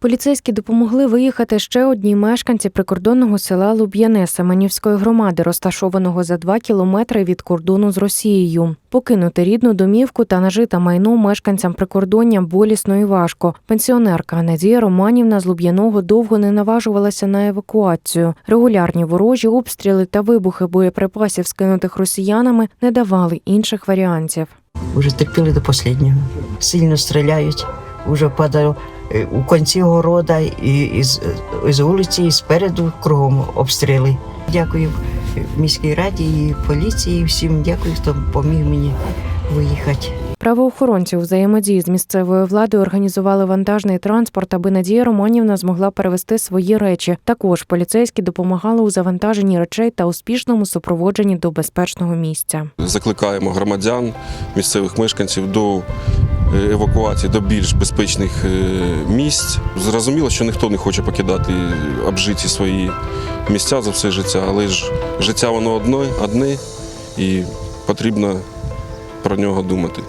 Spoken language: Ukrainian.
Поліцейські допомогли виїхати ще одній мешканці прикордонного села Луб'яне Семенівської громади, розташованого за два кілометри від кордону з Росією. Покинути рідну домівку та нажите майно мешканцям прикордоння болісно і важко. Пенсіонерка Надія Романівна з Луб'яного довго не наважувалася на евакуацію. Регулярні ворожі обстріли та вибухи боєприпасів, скинутих росіянами, не давали інших варіантів. Уже терпіли до останнього. Сильно стріляють, уже падає е, у кінці города, і із, із вулиці, і спереду кругом обстріли. Дякую е, міській раді і поліції, всім дякую, хто допоміг мені виїхати. Правоохоронці у взаємодії з місцевою владою організували вантажний транспорт, аби Надія Романівна змогла перевезти свої речі. Також поліцейські допомагали у завантаженні речей та успішному супроводженні до безпечного місця. Закликаємо громадян, місцевих мешканців до е, евакуації до більш безпечних е, місць. Зрозуміло, що ніхто не хоче покидати обжиті свої місця за все життя, але ж життя воно одне, одне і потрібно про нього думати.